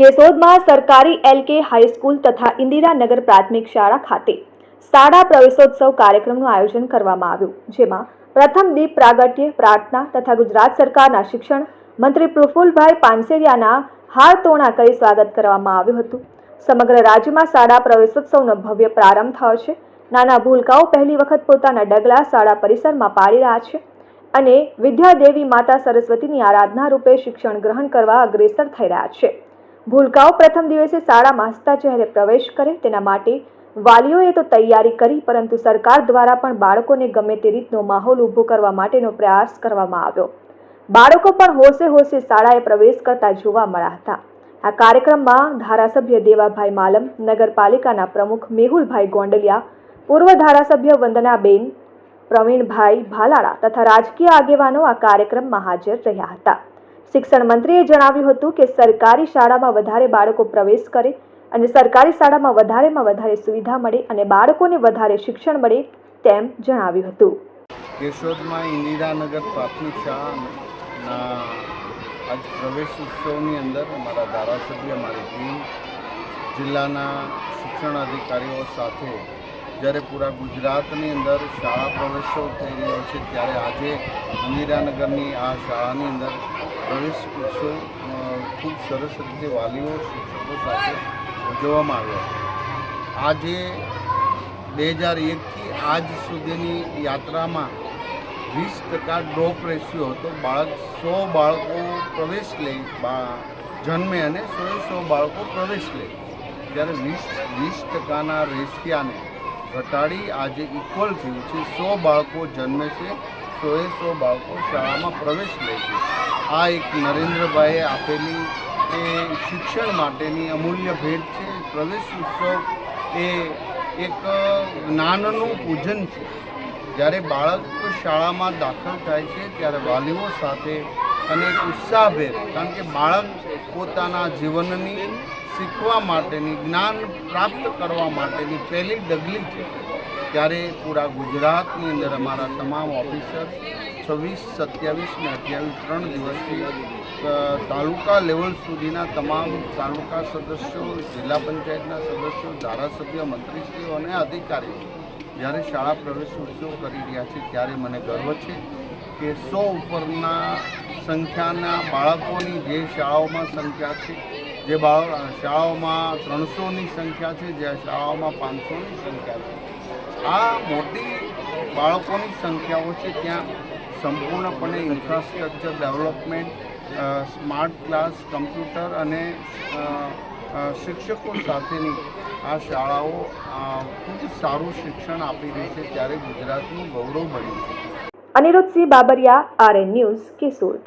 કેશોદમાં સરકારી LK high school તથા ઇન્દિરાનગર પ્રાથમિક શાળા ખાતે શાળા પ્રવેશોત્સવ કાર્યક્રમનું આયોજન કરવામાં આવ્યું, જેમાં પ્રથમ દીપ પ્રાગટ્ય, પ્રાર્થના તથા ગુજરાત સરકારના શિક્ષણ મંત્રી પ્રફુલભાઈ પાનસેરિયાના હાર તોણા કરી સ્વાગત કરવામાં આવ્યું હતું. સમગ્ર રાજ્યમાં શાળા પ્રવેશોત્સવનો ભવ્ય પ્રારંભ થયો છે. નાના ભૂલકાઓ પહેલી વખત પોતાના ડગલા શાળા પરિસરમાં પાડી રહ્યા છે અને વિદ્યાદેવી માતા સરસ્વતીની આરાધના રૂપે શિક્ષણ ગ્રહણ કરવા અગ્રેસર થઈ રહ્યા છે. ભૂલકાઓ પ્રથમ દિવસે શાળામાં હસતા ચહેરે પ્રવેશ કરે, તેના માટે વાલીઓએ તો તૈયારી કરી, પરંતુ સરકાર દ્વારા પણ બાળકોને ગમે તે રીતનો માહોલ ઊભો કરવા માટેનો પ્રયાસ કરવામાં આવ્યો. બાળકો પણ હોશે હોશે શાળાએ પ્રવેશ કરતા જોવા મળ્યા હતા. આ કાર્યક્રમમાં ધારાસભ્ય દેવાભાઈ માલમ, નગરપાલિકાના પ્રમુખ મેહુલભાઈ ગોંડલિયા, પૂર્વ ધારાસભ્ય વંદનાબેન, પ્રવીણભાઈ ભાલાળા તથા રાજકીય આગેવાનો આ કાર્યક્રમમાં હાજર રહ્યા હતા. શિક્ષણ મંત્રીએ જણાવ્યું હતું કે સરકારી શાળામાં વધારે બાળકો પ્રવેશ કરે અને સરકારી શાળામાં વધારેમાં વધારે સુવિધા મળે અને બાળકોને વધારે શિક્ષણ મળે તેમ જણાવ્યું હતું. કેશોદમાં ઇન્દિરાનગર પ્રાથમિક શાળાના આજ પ્રવેશ ઉત્સવની અંદર અમારા ધારાસભ્ય, અમારી ટીમ, જિલ્લાના શિક્ષણ અધિકારીઓ સાથે જ્યારે પૂરા ગુજરાતની અંદર શાળા પ્રવેશોત્સવ થઈ રહ્યો છે, ત્યારે આજે ઇન્દિરાનગરની આ શાળાની અંદર પ્રવેશ ઉત્સવ ખૂબ સરસ રીતે વાલીઓ, શિક્ષકો સાથે ઉજવવામાં આવ્યો આજે બે હજાર એકથી આજ સુધીની યાત્રામાં વીસ ટકા ડ્રોપ રેશિયો હતો. બાળક, સો બાળકો પ્રવેશ લે જન્મે અને સોએ સો બાળકો પ્રવેશ લે. ત્યારે વીસ વીસ ટકાના રેશિયાને ઘટાડી આજે ઇક્વલ થયું છે. સો બાળકો જન્મે છે. સોએ સો બાળકો શાળામાં પ્રવેશ લે છે. આ એક નરેન્દ્રભાઈએ આપેલી એ શિક્ષણ માટેની અમૂલ્ય ભેટ છે. પ્રવેશ ઉત્સવ એ એક જ્ઞાનનું પૂજન છે. જ્યારે બાળક શાળામાં દાખલ થાય છે, ત્યારે વાલીઓ સાથે અને ઉત્સાહભેર, કારણ કે બાળક પોતાના જીવનની શીખવા માટેની, જ્ઞાન પ્રાપ્ત કરવા માટેની પહેલી ડગલી છે. ત્યારે પૂરા ગુજરાતની અંદર અમારા તમામ ઓફિસર છવ્વીસ, સત્યાવીસ ને અઠ્યાવીસ, ત્રણ દિવસથી તાલુકા લેવલ સુધીના તમામ તાલુકા સદસ્યો, જિલ્લા પંચાયતના સદસ્યો, ધારાસભ્ય, મંત્રીશ્રીઓ અને અધિકારીઓ જ્યારે શાળા પ્રવેશ ઉત્સવ કરી રહ્યા છે ત્યારે મને ગર્વ છે કે સો ઉપરના સંખ્યાના બાળકોની જે શાળાઓમાં સંખ્યા છે જે બાળ શાળાઓમાં ત્રણસોની સંખ્યા છે, જે શાળાઓમાં પાંચસોની સંખ્યા છે. આ મોટી બાળકોની સંખ્યાઓ છે, ત્યાં સંપૂર્ણપણે infrastructure development smart class computer અને શિક્ષકો સાથેની આ શાળાઓ ખૂબ સારું શિક્ષણ આપી રહી છે, ત્યારે ગુજરાતનું ગૌરવ બન્યું છે. Anirudhsinh Babariya, R N news Keshod